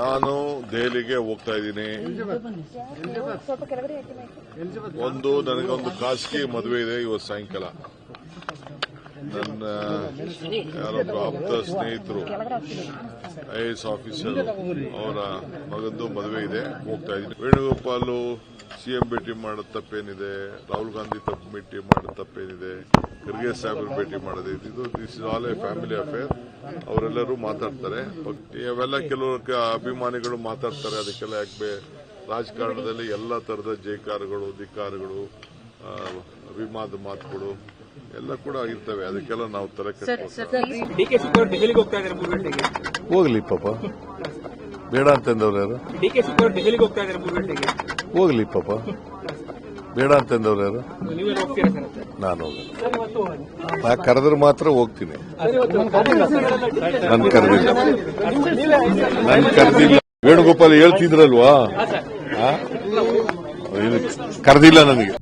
ನಾನು ದೆಹಲಿಗೆ ಹೋಗ್ತಾ ಇದ್ದೀನಿ. ಒಂದು, ನನಗೊಂದು ಖಾಸಗಿ ಮದುವೆ ಇದೆ ಇವತ್ತು ಸಾಯಂಕಾಲ. ನನ್ನ ಯಾರೊಬ್ಬರು ಆಪ್ತ ಸ್ನೇಹಿತರು ಐಎಎಸ್ ಆಫೀಸರ್, ಅವರ ಮಗಂದು ಮದುವೆ ಇದೆ. ಹೋಗ್ತಾ ಇದ್ದೀನಿ. ವೇಣುಗೋಪಾಲ್ ಸಿಎಂ ಭೇಟಿ ಮಾಡೋದು ತಪ್ಪೇನಿದೆ? ರಾಹುಲ್ ಗಾಂಧಿ ತಪ್ಪು ಭೇಟಿ ಮಾಡೋದು ತಪ್ಪೇನಿದೆ? ಖರ್ಗೆ ಸಾಹೇಬರು ಭೇಟಿ ಮಾಡೋದೇ ಇದು this is all a family affair ಅವರೆಲ್ಲರೂ ಮಾತಾಡ್ತಾರೆ. ಅವೆಲ್ಲ ಕೆಲವು ಅಭಿಮಾನಿಗಳು ಮಾತಾಡ್ತಾರೆ. ಅದಕ್ಕೆಲ್ಲ ಯಾಕೆ ರಾಜಕಾರಣದಲ್ಲಿ ಎಲ್ಲ ತರದ ಜೈಕಾರಗಳು ಧಿಕ್ಕಾರಗಳು ಆ, ಅಭಿಮಾನದ ಮಾತುಗಳು ಎಲ್ಲ ಕೂಡ ಇರ್ತವೆ. ಅದಕ್ಕೆಲ್ಲ ನಾವು ತಲೆ ಹೋಗ್ಲಿ ಪಾಪ. ಬೇಡ ಅಂತಂದವ್ರು ಯಾರು? ಡಿ ಕೆ ಶಿವಕುಮಾರ್ ದೆಹಲಿಗೆ ಹೋಗ್ತಾ ಇದ್ದಾರೆ ಮೂರು ಗಂಟೆಗೆ. ಹೋಗ್ಲಿ ಪಾಪ. ಬೇಡ ಅಂತಂದವ್ರು ಯಾರು? ನೀವೇನು ಹೋಗ್ತೀರಾ ಸರ್ ನಾನು ಹೋಗಲ್ಲ. ನಾ ಕರೆದ್ರೆ ಮಾತ್ರ ಹೋಗ್ತೀನಿ. ನನ್ ಕರೆದಿಲ್ಲ. ನನ್ ಕರೆದಿಲ್ಲ. ವೇಣುಗೋಪಾಲ್ ಹೇಳ್ತಿದ್ರಲ್ವಾ? ಆ? ಕರೆದಿಲ್ಲ ನನಗೆ.